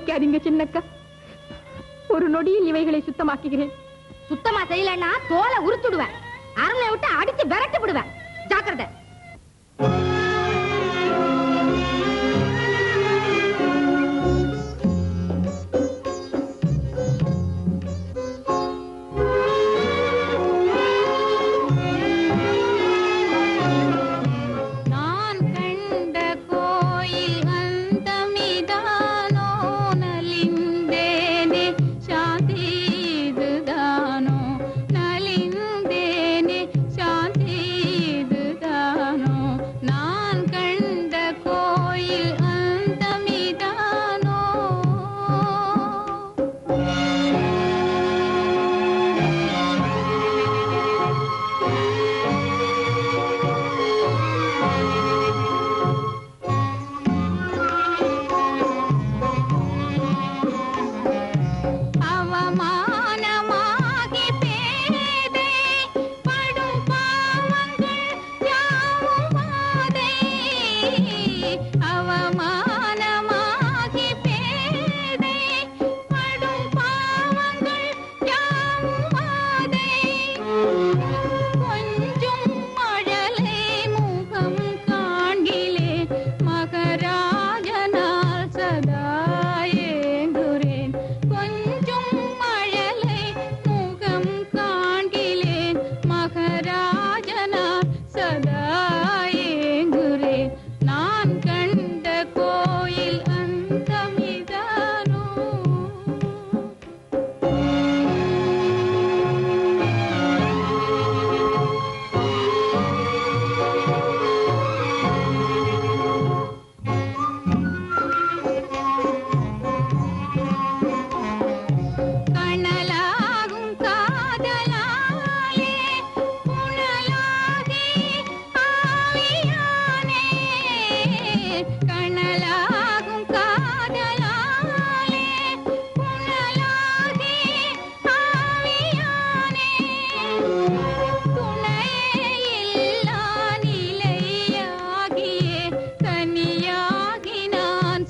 கோபிக்காதீங்க சின்னக்கா. ஒரு நொடியில் இவைகளை சுத்தமாக்குகிறேன். சுத்தமா செய்யலன்னா தோலை உருத்துடுவேன். அரண்மனை விட்டு அடிச்சு விரட்டு விடுவேன்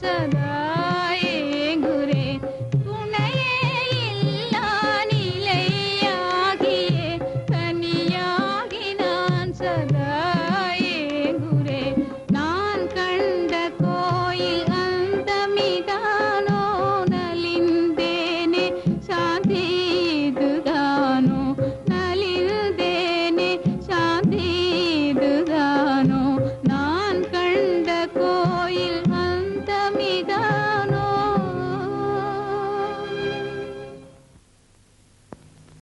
जाना